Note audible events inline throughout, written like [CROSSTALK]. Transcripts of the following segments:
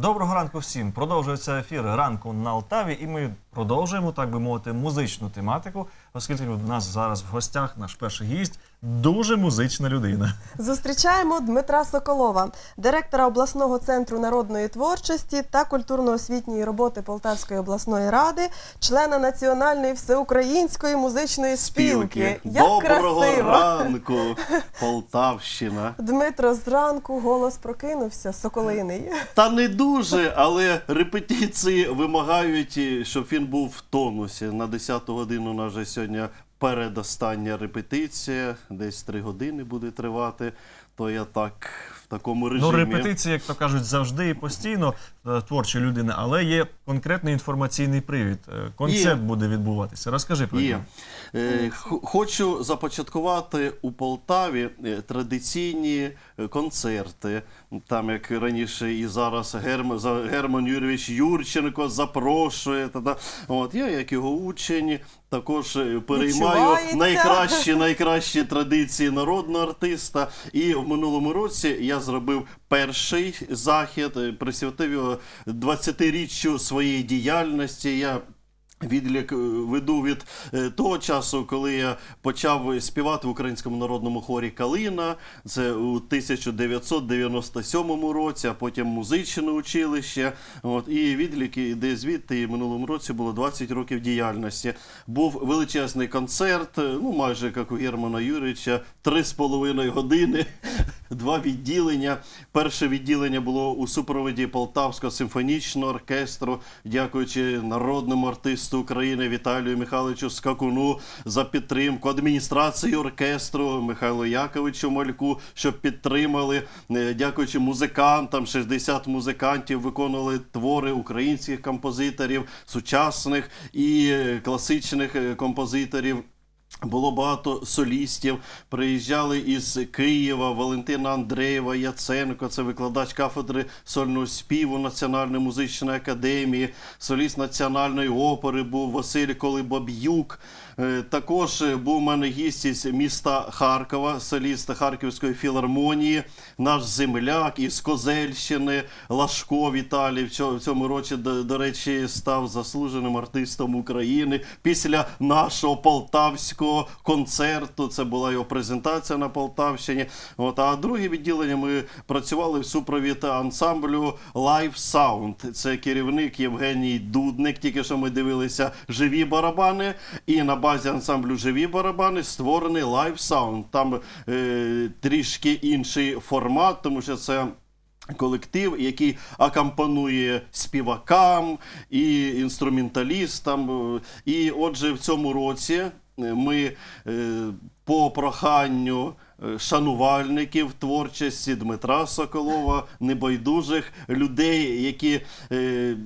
Доброго ранку всім. Продовжується ефір ранку на Алтаві, і ми продовжуємо, так би мовити, музичну тематику, оскільки у нас зараз в гостях наш перший гість дуже музична людина. Зустрічаємо Дмитра Соколова, директора обласного центру народної творчості та культурно-освітньої роботи Полтавської обласної ради, члена Національної всеукраїнської музичної спілки. Як Доброго красиво! ранку, [LAUGHS] Полтавщина. Дмитро, зранку голос прокинувся, соколиний. Та не дуже, але репетиції вимагають, щоб він був в тонусі. На 10 годину у нас вже сьогодні передостання репетиція, десь три години буде тривати. То я так в такому режимі. Ну, репетиції, як то кажуть, завжди і постійно е, творчі людини, але є конкретний інформаційний привід. Е, Концерт Є. буде відбуватися. Розкажи про Є. нього. Е, Хочу започаткувати у Полтаві е, традиційні концерти. Там, як раніше і зараз Герм, за- Герман Юрійович Юрченко запрошує. От, я, як його учень, також переймаю найкращі, найкращі традиції народного артиста. І в минулому році я зробив перший захід, е, присвятив його 20-річчю своєї діяльності. Я Відлік е, веду від е, того часу, коли я почав співати в українському народному хорі Калина. Це у 1997 році, а потім музичне училище. От, і відлік іде звідти. І минулому році було 20 років діяльності. Був величезний концерт, е, ну майже як у Германа з половиною години. [LAUGHS] Два відділення. Перше відділення було у супроводі Полтавського симфонічного оркестру, дякуючи народному артисту України Віталію Михайловичу Скакуну за підтримку адміністрації оркестру Михайлу Яковичу Мальку, що підтримали. Е, Дякуючи музикантам, 60 музикантів виконували твори українських композиторів, сучасних і е, класичних е, композиторів. Було багато солістів. Приїжджали із Києва Валентина Андреєва Яценко, це викладач кафедри сольного співу Національної музичної академії, соліст національної опери був Василь Колибаб'юк. Е, Також е, був мене гість із міста Харкова, соліст Харківської філармонії, наш земляк із Козельщини, Лашко Віталій. В цьо- в цьому році, до речі, став заслуженим артистом України. Після нашого полтавського концерту це була його презентація на Полтавщині. От, а друге відділення ми працювали в супровід ансамблю Live Sound. Це керівник Євгеній Дудник. Тільки що ми дивилися живі барабани. І на базі ансамблю живі барабани створений Live Sound. Там е, трішки інший формат, тому що це. Колектив, який акомпанує співакам і інструменталістам. І отже, в цьому році ми е, по проханню е, шанувальників творчості Дмитра Соколова, небайдужих людей, які е,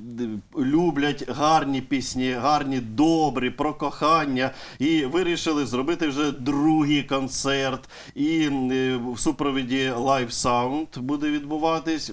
люблять гарні пісні, гарні, добрі, про кохання, і вирішили зробити вже другий концерт. І е, в супровіді Live Sound буде відбуватись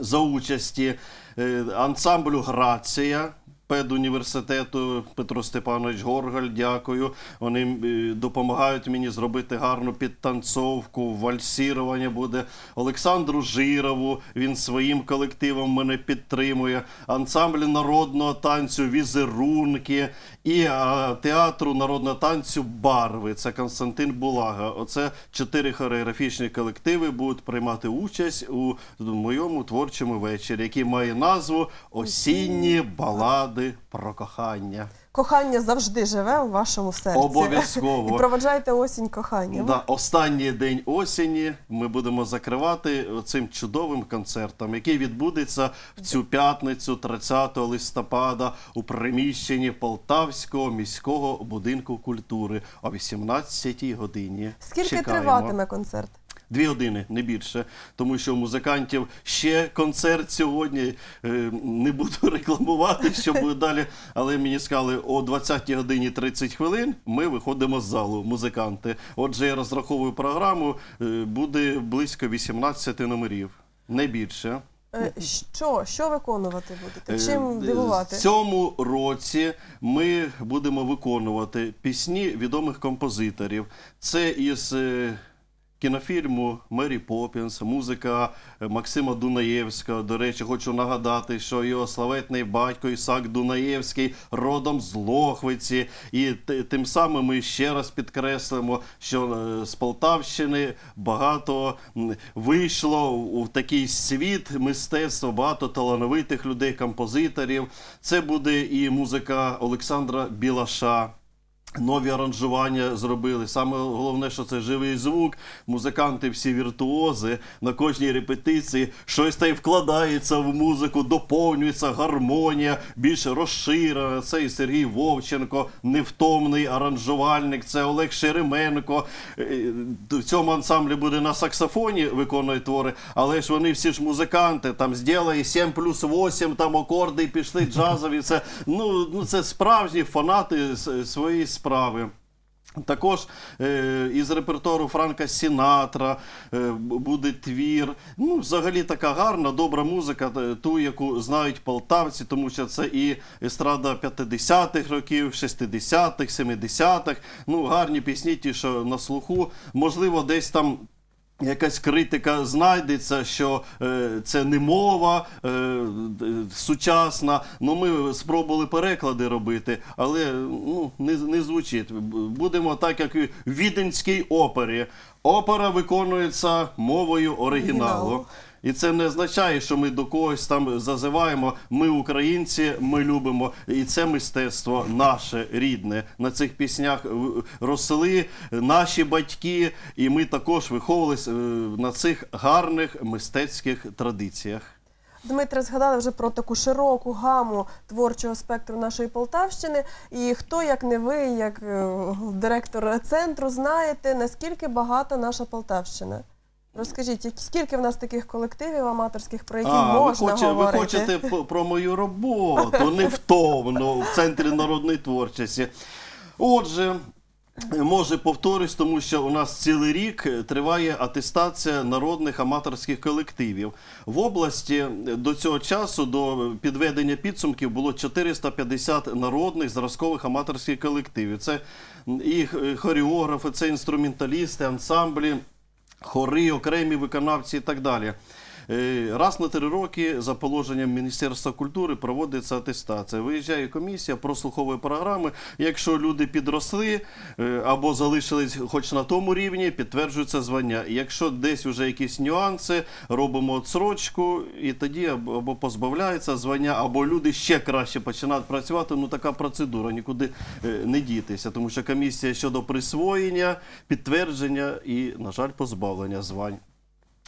за участі е, ансамблю Грація. Педуніверситету Петро Степанович Горгаль, дякую. Вони е, допомагають мені зробити гарну підтанцовку, вальсірування буде. Олександру Жирову, він своїм колективом мене підтримує. Ансамбль народного танцю Візерунки і а, театру народного танцю Барви. Це Константин Булага. Оце чотири хореографічні колективи будуть приймати участь у моєму творчому вечорі, який має назву Осінні балади про кохання. Кохання завжди живе у вашому серці. Обов'язково. І проведжайте осінь коханням. Да, останній день осені ми будемо закривати цим чудовим концертом, який відбудеться в цю п'ятницю, 30 листопада, у приміщенні Полтавського міського будинку культури о 18 годині. Скільки Чекаємо. триватиме концерт? Дві години, не більше, тому що у музикантів ще концерт сьогодні. Е, Не буду [LAUGHS] рекламувати, що буде далі. Але мені сказали, о 20 годині 30 хвилин ми виходимо з залу, музиканти. Отже, я розраховую програму, е, буде близько 18 номерів, не більше. Е, Що? Що виконувати будете? Чим дивувати? В цьому році ми будемо виконувати пісні відомих композиторів. Це із кінофільму Мері Поппінс, музика е, Максима Дунаєвського. До речі, хочу нагадати, що його славетний батько Ісак Дунаєвський родом з Лохвиці. І тим самим ми ще раз підкреслимо, що е, з Полтавщини багато вийшло у такий світ мистецтва, багато талановитих людей, композиторів. Це буде і музика Олександра Білаша. Нові аранжування зробили. Саме головне, що це живий звук. Музиканти всі віртуози на кожній репетиції щось та й вкладається в музику, доповнюється гармонія, більш розширена. Це і Сергій Вовченко, невтомний аранжувальник, це Олег Шеременко. Е, В цьому ансамблі буде на саксофоні виконує твори, але ж вони всі ж музиканти. Там зділає 7 плюс 8, там акорди пішли джазові. Це ну, ну це справжні фанати своєї справи. Також е, із репертуару Франка Сінатра е, буде твір. Ну, взагалі така гарна, добра музика, е, ту, яку знають полтавці, тому що це і естрада 50-х років, 60-х, 70-х. Ну, гарні пісні, ті, що на слуху. Можливо, десь там. Якась критика знайдеться, що е, це не мова е, сучасна. Ну ми спробували переклади робити, але ну не, не звучить. Будемо так, як в віденській опері. Опера виконується мовою оригіналу. І це не означає, що ми до когось там зазиваємо. Ми українці, ми любимо, і це мистецтво наше рідне. На цих піснях росли наші батьки, і ми також виховувалися на цих гарних мистецьких традиціях. Дмитре, згадали вже про таку широку гаму творчого спектру нашої Полтавщини. І хто, як не ви, як е, директор центру, знаєте, наскільки багата наша Полтавщина? Розкажіть, скільки в нас таких колективів аматорських, про які А, ви, можна хоче, ви хочете про мою роботу, [LAUGHS] невтомно в центрі народної творчості. Отже. Може повторюсь, тому що у нас цілий рік триває атестація народних аматорських колективів. В області до цього часу, до підведення підсумків, було 450 народних зразкових аматорських колективів. Це і хореографи, це інструменталісти, ансамблі, хори, окремі виконавці і так далі. Е, Раз на три роки за положенням Міністерства культури проводиться атестація. Виїжджає комісія, прослуховує програми. Якщо люди підросли е, або залишились хоч на тому рівні, підтверджується звання. Якщо десь вже якісь нюанси, робимо отсрочку, і тоді або позбавляється звання, або люди ще краще починають працювати. Ну така процедура, нікуди е, не дітися, тому що комісія щодо присвоєння, підтвердження і, на жаль, позбавлення звань.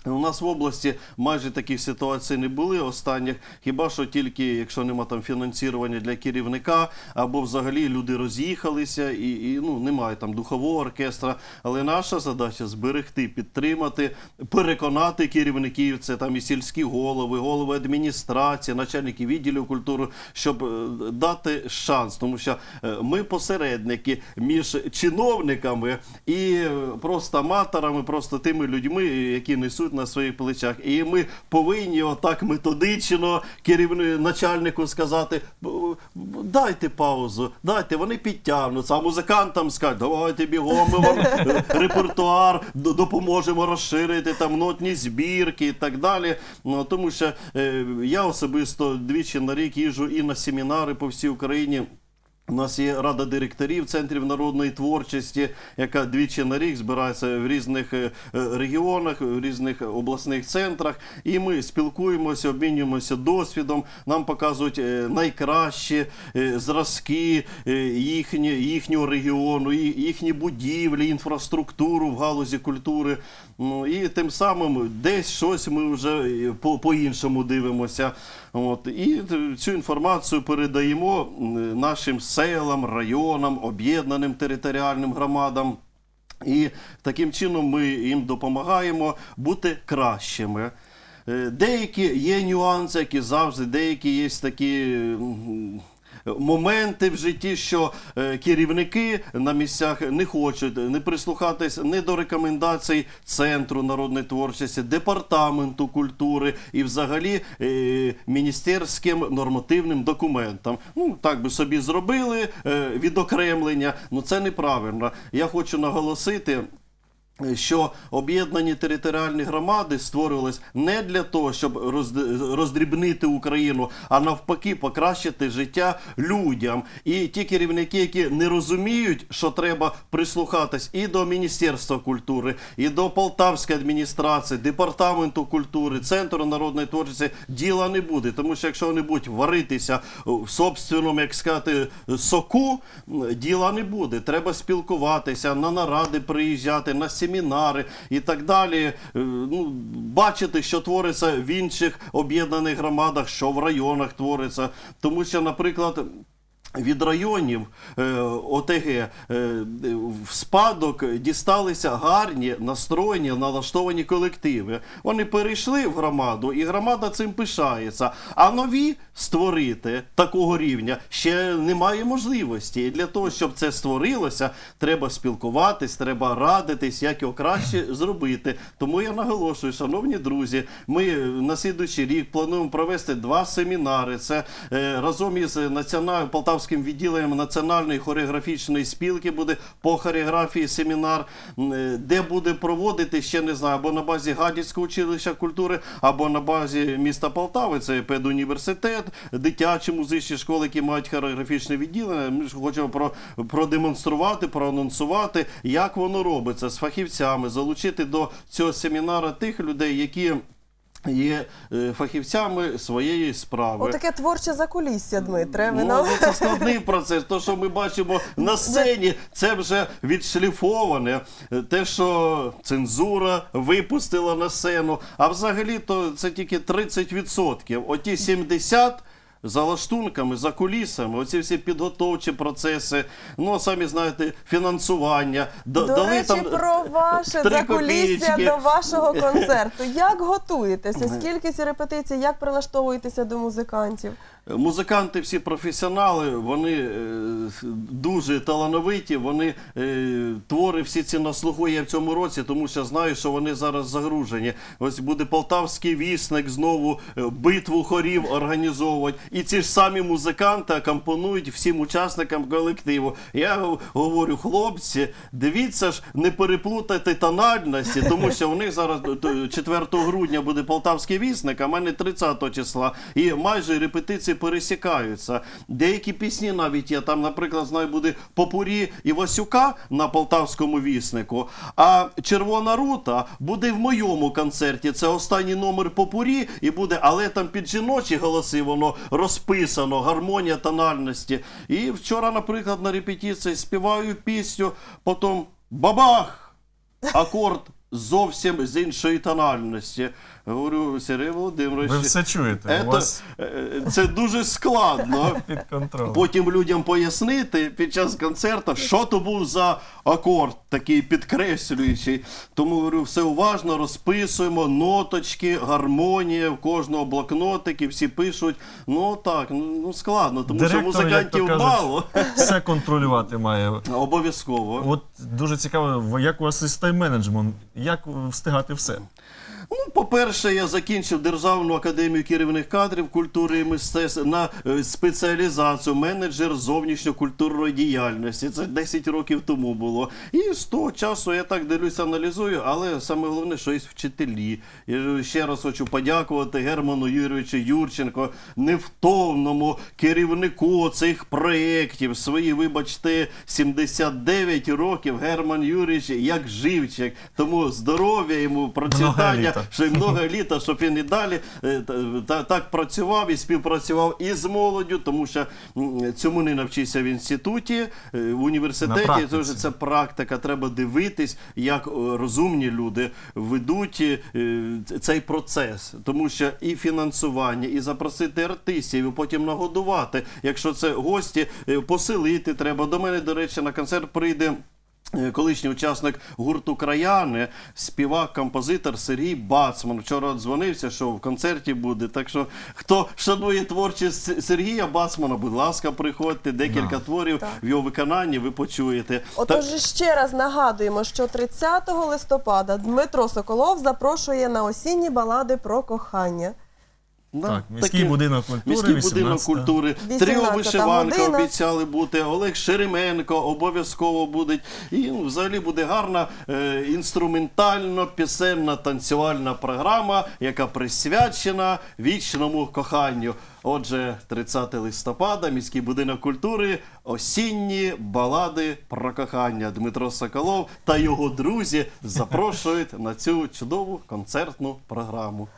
У нас в області майже таких ситуацій не були останніх. Хіба що тільки якщо нема там фінансування для керівника, або взагалі люди роз'їхалися і, і ну немає там духового оркестра. Але наша задача зберегти, підтримати, переконати керівників. Це там і сільські голови, голови адміністрації, начальники відділів культури, щоб е, дати шанс, тому що е, ми посередники між чиновниками і е, просто аматорами, просто тими людьми, які несуть на своїх плечах. І ми повинні отак методично керівнику начальнику сказати: «Б- б- дайте паузу, дайте, вони підтягнуться. А музикантам скажуть, давайте бігом, ми вам репертуар допоможемо розширити там нотні збірки і так далі. Ну, тому що е, я особисто двічі на рік їжджу і на семінари по всій Україні. У нас є рада директорів центрів народної творчості, яка двічі на рік збирається в різних е, регіонах, в різних обласних центрах. І ми спілкуємося, обмінюємося досвідом. Нам показують е, найкращі е, зразки їхні, їхнього регіону, їхні будівлі, інфраструктуру в галузі культури. Ну і тим самим десь щось ми вже по- по-іншому дивимося. От і цю інформацію передаємо нашим селам, районам, об'єднаним територіальним громадам. І таким чином ми їм допомагаємо бути кращими. Е, Деякі є нюанси, які завжди, деякі є такі. Моменти в житті, що е, керівники на місцях не хочуть не прислухатись не до рекомендацій Центру народної творчості, департаменту культури і взагалі е, міністерським нормативним документам. Ну так би собі зробили е, відокремлення. Ну це неправильно. Я хочу наголосити. Що об'єднані територіальні громади створювались не для того, щоб розд- роздрібнити Україну, а навпаки, покращити життя людям. І ті керівники, які не розуміють, що треба прислухатись і до Міністерства культури, і до Полтавської адміністрації, департаменту культури, центру народної творчості, діла не буде. Тому що якщо вони будуть варитися в собственному, як сказати, соку, діла не буде. Треба спілкуватися, на наради приїжджати, на семінари і так далі. Е, Ну, бачити, що твориться в інших об'єднаних громадах, що в районах твориться. Тому що, наприклад. Від районів е, ОТГ е, в спадок дісталися гарні настроєні, налаштовані колективи. Вони перейшли в громаду, і громада цим пишається. А нові створити такого рівня ще немає можливості. І для того, щоб це створилося, треба спілкуватись, треба радитись, як його краще зробити. Тому я наголошую, шановні друзі, ми на слідуючий рік плануємо провести два семінари. Це е, разом із національним полтавським відділенням національної хореографічної спілки буде по хореографії семінар, е, де буде проводити ще не знаю, або на базі Гадяцького училища культури, або на базі міста Полтави. Це педуніверситет, дитячі музичні школи, які мають хореографічне відділення. Ми ж хочемо про, продемонструвати, проанонсувати, як воно робиться з фахівцями, залучити до цього семінара тих людей, які. Є е, фахівцями своєї справи. Отаке творче закулісся, Дмитре. Ви Ну, нам ну, це складний процес. То, що ми бачимо на сцені, це вже відшліфоване. Те, що цензура випустила на сцену. А взагалі то це тільки 30%. Оті 70%. За лаштунками, за кулісами, оці всі підготовчі процеси, ну самі знаєте, фінансування. До дали речі, там про ваше закулісся до вашого концерту. Як готуєтеся? Скільки репетицій, як прилаштовуєтеся до музикантів? Музиканти всі професіонали, вони е, дуже талановиті, вони е, твори всі ці на слуху є в цьому році, тому що знаю, що вони зараз загружені. Ось буде полтавський вісник знову е, битву хорів організовувати. І ці ж самі музиканти акомпонують всім учасникам колективу. Я говорю, хлопці, дивіться ж, не переплутайте тональності, тому що у них зараз е, 4 грудня буде полтавський вісник, а в мене 30 числа. І майже репетиції пересікаються. Деякі пісні навіть є. Там, наприклад, знаю, буде Попурі Івасюка на полтавському віснику. А Червона рута буде в моєму концерті. Це останній номер Попурі, і буде, але там під жіночі голоси воно розписано, гармонія тональності. І вчора, наприклад, на репетиції співаю пісню, потім бабах! Акорд зовсім з іншої тональності. Говорю, Сергій Володимирович, Ви все чуєте. У вас е, це дуже складно. [LAUGHS] під контролем. Потім людям пояснити під час концерту, що то був за акорд, такий підкреслюючий. Тому говорю, все уважно розписуємо, ноточки, гармонія, в кожного блокнотики, всі пишуть. Ну так, ну ну, складно, тому Директор, що музикантів кажуть, мало. [LAUGHS] Все контролювати має. Обов'язково. От дуже цікаво, як у вас із тайм-менеджмент, як встигати все. Ну, по-перше, я закінчив Державну академію керівних кадрів культури і мистецтв на е, спеціалізацію менеджер зовнішньокультурної діяльності. Це 10 років тому було. І з того часу я так дивлюся, аналізую, але саме головне, що є вчителі. Я ще раз хочу подякувати Герману Юрійовичу Юрченко, невтомному керівнику цих проєктів. Свої, вибачте, 79 років Герман Юрійович як живчик. Тому здоров'я йому, процвітання. Що й много літа, щоб він і далі е, та- та- так працював і співпрацював із молоддю, тому що цьому не навчився в інституті, е, в університеті. Це вже це практика. Треба дивитись, як е, розумні люди ведуть цей процес, тому що і фінансування, і запросити артистів, і потім нагодувати. Якщо це гості, поселити треба. До мене, до речі, на концерт прийде. Е, Колишній учасник гурту Краяни, співак, композитор Сергій Бацман. Вчора дзвонився, що в концерті буде. Так що, хто шанує творчість Сергія Бацмана, будь ласка, приходьте. Декілька творів Так. в його виконанні ви почуєте. Отож ще раз нагадуємо, що 30 листопада Дмитро Соколов запрошує на осінні балади про кохання. Да, Так, міський будинок культури, Міський 18. будинок культури. 18 Тріо вишиванка обіцяли бути. Олег Шеременко обов'язково буде. І ну, взагалі буде гарна е, інструментально пісенна танцювальна програма, яка присвячена вічному коханню. Отже, 30 листопада, міський будинок культури, осінні балади про кохання. Дмитро Соколов та його друзі запрошують на цю чудову концертну програму.